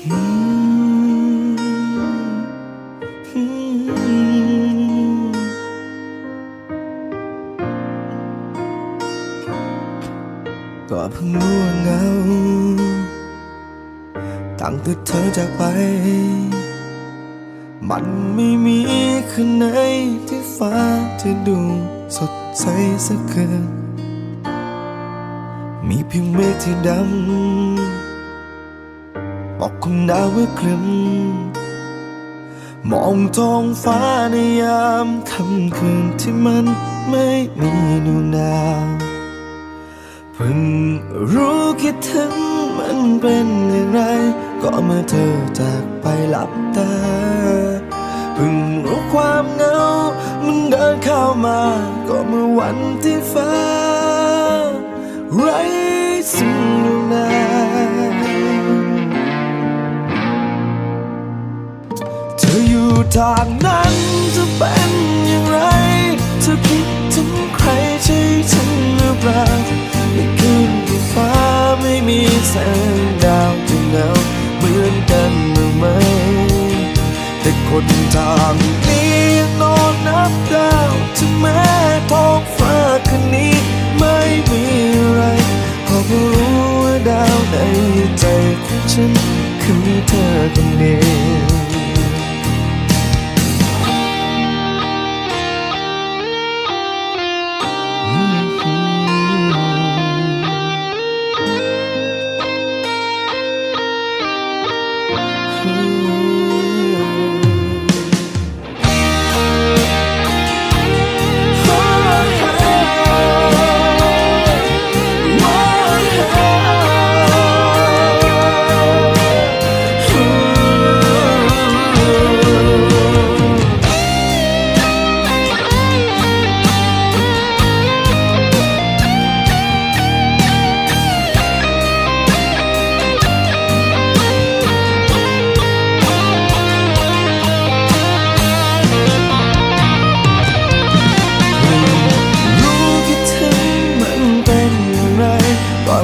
ก็เพิ่งรู้ว่าเงาตั้งแต่เธอจากไป มันไม่มีคืนไหนที่ฟ้าจะดูสดใสสักคืนมีเพียงเมฆที่ดำ ปกคลุมดาวเมื่อกลึมมองท้องฟ้าในยามค่ำคืนที่มันไม่มีดวงดาวเพิ่งรู้คิดถึงมันเป็นอย่างไร ก็เมื่อเธอจากไปหลับตาเพิ่งรู้ความเหงามันเดินเข้ามา ก็เมื่อวันที่ฟ้า ธออยู่ทางนั้นจะเป็นอย่างไร เธอคิดถึงใครใช่ฉันหรือเปล่าในคืนที่ฟ้าไม่มีแสงดาวจะเหงาเหมือนกันหรือไม่แต่คนทางนี้นอนนับดาวถึงแม้ท้องฟ้าคืนนี้ไม่มีอะไรก็รู้ว่าดาวในใจของฉันคือเธอคนเดียว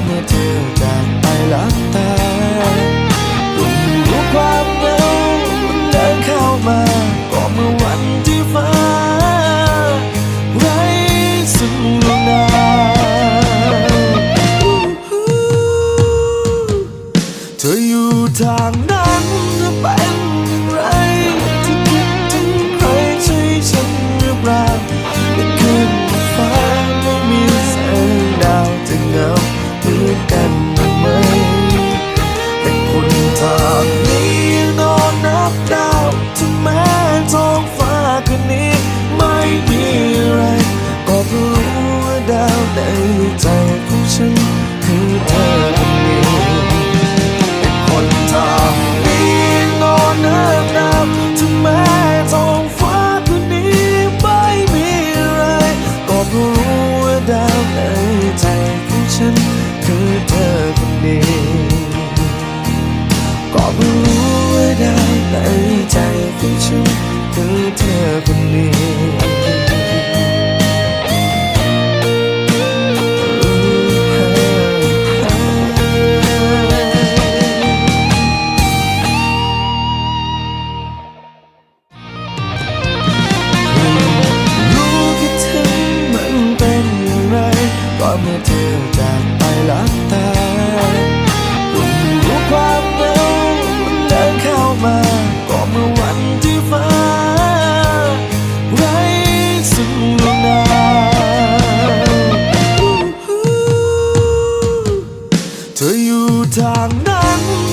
เมื่อเธอจากไปหลับตารู้ความเหงามันเดินเข้ามาก็เมื่อวันที่ฟ้าไร้สุดดวงดาเธออยู่ทางนั้น ใจของฉันคือเธอคนเดียวแต่คนทางนี้นอนนับดาวถึงแม้ท้องฟ้าคืนนี้ไม่มีอะไร ก็รู้ว่าดาวในใจของฉันคือเธอคนเดียวก็รู้ว่าดาวในใจของฉันคือเธอคน Kamu